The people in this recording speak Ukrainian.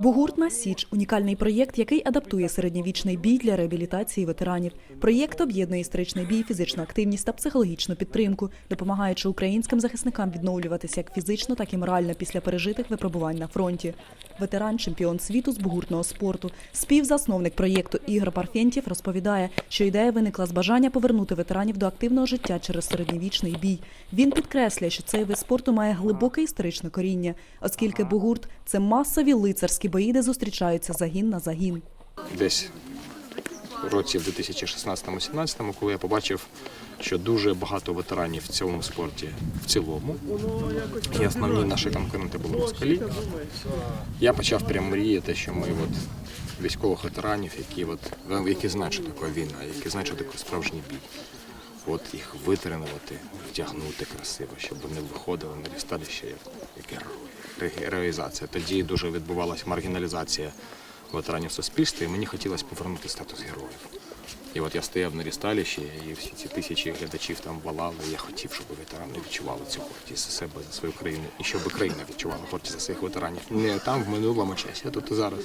Бугуртна Січ унікальний проєкт, який адаптує середньовічний бій для реабілітації ветеранів. Проєкт об'єднує історичний бій, фізичну активність та психологічну підтримку, допомагаючи українським захисникам відновлюватися як фізично, так і морально після пережитих випробувань на фронті. Ветеран, чемпіон світу з бугуртного спорту, співзасновник проєкту Ігор Парфєнтєв розповідає, що ідея виникла з бажання повернути ветеранів до активного життя через середньовічний бій. Він підкреслює, що цей вид спорту має глибоке історичне коріння, оскільки бугурт це масові лицарські бої, де зустрічаються загін на загін. десь році в 2016-17, коли я побачив, що дуже багато ветеранів в цьому спорті в цілому, і основні наші конкуренти були москалі, я почав прямо мріяти, що ми от військових ветеранів, які, от, які знають, що таке війна, які знають, що таке справжній бій. От їх витренувати, вдягнути красиво, щоб вони виходили на рісталище як, герої. Ре- Героїзація. Тоді дуже відбувалася маргіналізація ветеранів суспільства, і мені хотілося повернути статус героїв. І от я стояв на рісталіші, і всі ці тисячі глядачів там валали. Я хотів, щоб ветерани відчували цю гордість за себе, за свою країну, і щоб країна відчувала гордість за своїх ветеранів. Не там в минулому часі, а тут і зараз.